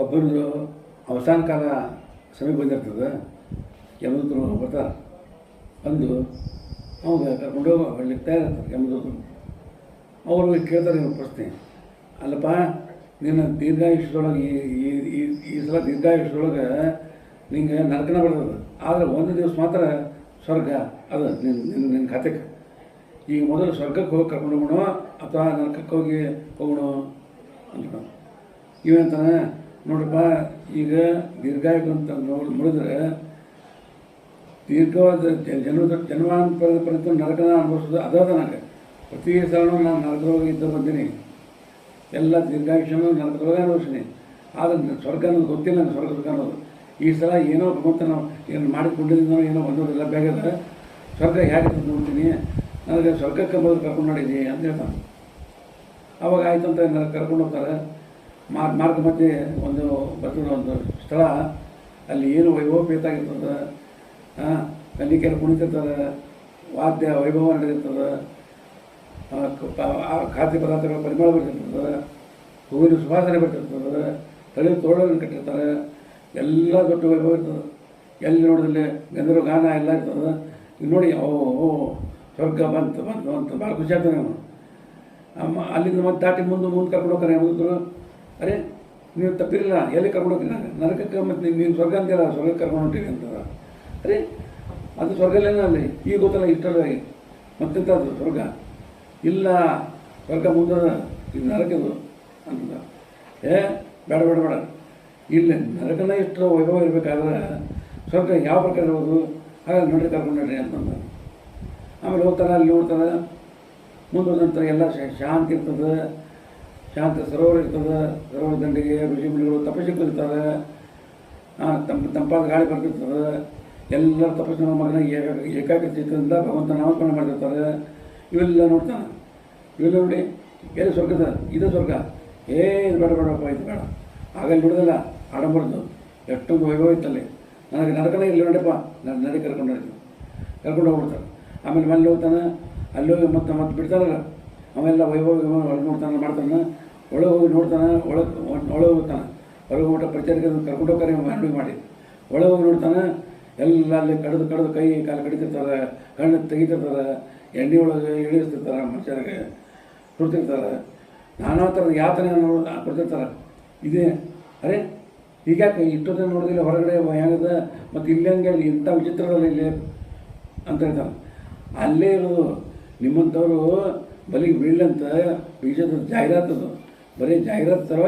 ಒಬ್ಬರದು ಅವಸಾನ ಕಾಲ ಸಮೀಪ ಬಂದಿರ್ತದೆ, ಯಮದೂತರು ಬರ್ತಾರೆ. ಬಂದು ಅವಾಗ ಕರ್ಕೊಂಡು ಹೋಗಿ ತಯಾರಿರ್ತಾರೆ ಯಮದೂತರು. ಅವರು ಕೇಳ್ತಾರೆ ನಿಮ್ಮ ಪ್ರಶ್ನೆ. ಅಲ್ಲಪ್ಪ, ನಿನ್ನ ದೀರ್ಘಾಯುಷ್ಯದೊಳಗೆ ಈ, ಈ- ಈ ಸಲ ದೀರ್ಘಾಯುಷ್ಯದೊಳಗೆ ನಿಂಗೆ ನರಕನ ಬರ್ತದೆ. ಆದರೆ ಒಂದು ದಿವಸ ಮಾತ್ರ ಸ್ವರ್ಗ ಅದು ನಿನ್ನ ನಿನ್ನ ನಿನ್ನ ಖಾತೆಗೆ. ಈಗ ಮೊದಲು ಸ್ವರ್ಗಕ್ಕೆ ಹೋಗಿ ಕರ್ಕೊಂಡು ಹೋಗೋಣ ಅಥವಾ ನರಕಕ್ಕೆ ಹೋಗಿ ಹೋಗೋಣ ಅಂತ ಇವಂತಾನೆ ನೋಡ್ರಪ್ಪ ಈಗ ದೀರ್ಘಾಯು ಅಂತ ನೋಡಿ, ನೋಡಿದ್ರೆ ದೀರ್ಘವಾದ ಜನ್ಮ ಜನ್ಮಾನ್ ಪರ್ಯಂತ ನರಕನ ಅನುಭವಿಸೋದು ಅದಾದ ನನಗೆ. ಪ್ರತಿ ಸಲನೂ ನಾನು ನರಕದೊಳಗೆ ಇದ್ದ ಬಂದೀನಿ. ಎಲ್ಲ ದೀರ್ಘಾಯುಷ್ಯನೂ ನರಕದೊಳಗೆ ಅನುಭವಿಸ್ತೀನಿ ಆದರೆ ಸ್ವರ್ಗ ಅನ್ನೋದು ಗೊತ್ತಿಲ್ಲ ನನಗೆ ಸ್ವರ್ಗ ಸ್ವರ್ಗ ಅನ್ನೋದು. ಈ ಸಲ ಏನೋ ಭಗವಂತ ನಾವು ಏನು ಮಾಡಿಕೊಂಡಿದ್ದೀನೋ ಏನೋ ಬಂದೋದಿಲ್ಲ ಬೇಗದ ಸ್ವರ್ಗ ಹೇಗೆ ನೋಡ್ತೀನಿ. ನನಗೆ ಸ್ವರ್ಗಕ್ಕೆ ಮೊದಲು ಕರ್ಕೊಂಡು ನೋಡಿದ್ದೀನಿ ಅಂತ ಹೇಳ್ತಾನೆ. ಅವಾಗ ಆಯ್ತು ಅಂತ ಕರ್ಕೊಂಡು ಹೋಗ್ತಾರೆ. ಮಾರ್ಗ ಮಧ್ಯೆ ಒಂದು ಬರ್ತದ ಒಂದು ಸ್ಥಳ. ಅಲ್ಲಿ ಏನು ವೈಭವಪೇತ ಆಗಿರ್ತದೆ ಕಲ್ಲಿಕೆಲ್ಲ ಕುಣಿತಿರ್ತಾರೆ, ವಾದ್ಯ ವೈಭವ ನಡೆದಿರ್ತದೆ ಖಾದ್ಯ ಪದಾರ್ಥಗಳ ಪರಿಮಳ ಬರ್ತಿರ್ತದೆ, ಹೂವಿನ ಸುವಾಸನೆ ಬರ್ತಿರ್ತದೆ ತಳಿ ತೋಳನ ಕಟ್ಟಿರ್ತಾರೆ, ಎಲ್ಲ ದೊಡ್ಡ ವೈಭವ ಇರ್ತದೆ. ಎಲ್ಲಿ ನೋಡಿದಲ್ಲಿ ಗಂಧರ್ವ ಗಾನ ಎಲ್ಲ ಇರ್ತದೆ. ನೋಡಿ, ಓ ಸ್ವರ್ಗ ಬಂತು ಬಂತು ಬಂತು ಭಾಳ ಖುಷಿ ಆಗ್ತಾನೆ ಅವನು ಅಲ್ಲಿಂದ ಮತ್ತೆ ದಾಟಿ ಮುಂದೆ ಮುಂದೆ ಕರ್ಕೊಂಡು ಹೋಗ್ತಾರೆ ಹೇಳಿದ್ರು ಅರೆ, ನೀವು ತಪ್ಪಿರಲಿಲ್ಲ ಎಲ್ಲಿ ಕರ್ಕೊಂಡು ಹೋಗ್ತೀನಿ ನರಕಕ್ಕೆ ಮತ್ತು ನೀವು ಸ್ವರ್ಗ ಅಂತೀರ ಸ್ವರ್ಗಕ್ಕೆ ಕರ್ಕೊಂಡು ಹೊಂಟೀವಿ ಅಂತದ ಅರೆ, ಅದು ಸ್ವರ್ಗಲ್ಲೇನ ಅಲ್ಲಿ? ಈಗ ಗೊತ್ತಲ್ಲ ಇಷ್ಟಲ್ಲ ಮತ್ತೆ ಅದು ಸ್ವರ್ಗ. ಇಲ್ಲ, ಸ್ವರ್ಗ ಮುಂದೆ ಇದು ನರಕದು ಅಂತ. ಏ, ಬೇಡ ಬೇಡ ಬೇಡ. ಇಲ್ಲ ನರಕನ ಎಷ್ಟು ವೈಭವ ಇರಬೇಕಾದ್ರೆ ಸ್ವರ್ಗ ಯಾವ ಪ್ರಕಾರ ಇರ್ಬೋದು? ಹಾಗಾಗಿ ನೋಡ್ರಿ ಕರ್ಕೊಂಡು ನೋಡ್ರಿ ಅಂತಂದ ಆಮೇಲೆ ಹೋಗ್ತಾರೆ ಅಲ್ಲಿ ನೋಡ್ತಾರೆ ಮುಂದೆ ನಂತರ ಎಲ್ಲ ಶಾಂತಿ ಇರ್ತದೆ. ಶಾಂತ ಸರೋವರ ಇರ್ತದೆ, ಸರೋವರ ದಂಡೆಗೆ ಋಷಿ ಮುನಿಗಳು ತಪಸ್ಸು ಕಲಿತಾರೆ. ತಂಪ, ತಂಪಾದ ಗಾಳಿ ಬರ್ತಿರ್ತದೆ. ಎಲ್ಲ ತಪಸ್ಸಿನ ಮಗನ ಏಕ- ಏಕಾಗ್ರತೆಯಿಂದ ಭಗವಂತ ನಾಮಕರಣ ಮಾಡಿರ್ತಾರೆ. ಇವೆಲ್ಲ ನೋಡ್ತಾನೆ. ಇವೆಲ್ಲ ನೋಡಿ, ಎಲ್ಲಿ ಸ್ವರ್ಗದ ಇದು ಸ್ವರ್ಗ. ಏ, ಇದು ಬೇಡ ಬೇಡಪ್ಪ ಇದು ಬೇಡ. ಆಗಲ್ಲಿ ನೋಡಿದಲ್ಲ, ಆಡಂಬರದ್ದು. ಎಷ್ಟೊಂದು ವೈಭವ ಇತ್ತಲ್ಲಿ. ನನಗೆ ನರಕನೇ ಇಲ್ಲ ನೋಡಪ್ಪ. ನಾನು ನಡಿ ಕರ್ಕೊಂಡು ಹೋಗ್ತೀನಿ. ಕರ್ಕೊಂಡು ಹೋಗ್ಬಿಡ್ತಾರೆ ಆಮೇಲೆ ಮನೇಲಿ ಹೋಗ್ತಾನೆ. ಅಲ್ಲಿ ಹೋಗಿ ಮತ್ತೆ ಮತ್ತೆ ಬಿಡ್ತಾರಲ್ಲ. ಅವೆಲ್ಲ ವೈಭವ ನೋಡ್ತಾನೆ ಮಾಡ್ತಾನೆ. ಒಳಗೆ ಹೋಗಿ ನೋಡ್ತಾನೆ, ಒಳಗೆ ಒಳಗೆ ಹೋಗ್ತಾನೆ. ಹೊರಗೆ ಹೋಗ್ಬಿಟ್ಟು ಪ್ರಚಾರಕ್ಕೆ ಕರ್ಕೊಂಡು ಹೋಗ್ತಾರೆ ಮಾಡಿ ಮಾಡಿ. ಒಳಗೆ ಹೋಗಿ ನೋಡ್ತಾನೆ, ಎಲ್ಲ ಅಲ್ಲಿ ಕಡ್ದು ಕಡ್ದು ಕೈ ಕಾಲು ಕಡಿತಿರ್ತಾರೆ, ಕಣ್ಣು ತೆಗಿತಿರ್ತಾರೆ, ಎಣ್ಣೆ ಒಳಗೆ ಇಳಿಸ್ತಿರ್ತಾರೆ ಮನುಷ್ಯರಿಗೆ ಕೊಡ್ತಿರ್ತಾರೆ. ನಾನಾ ಥರದ ಯಾತನೆ ಕೊಡ್ತಿರ್ತಾರೆ. ಇದೇ, ಅರೆ, ಹೀಗ್ಯಾಕೆ ಇಷ್ಟೊತ್ತ ನೋಡಿದಿಲ್ಲ ಹೊರಗಡೆ ಹೆಂಗದ, ಮತ್ತು ಇಲ್ಲಿ ಹಂಗೆ ಇಂಥ ವಿಚಿತ್ರದಲ್ಲಿ ಇಲ್ಲಿ ಅಂತ ಹೇಳ್ತಾರೆ ಅಲ್ಲೇ ಇರೋದು ನಿಮ್ಮಂಥವ್ರು ಬಲಿಗೆ ಬೀಳಂತ ಬೀಜದ ಜಾಹೀರಾತದು. बरेच जाहिरात सर्व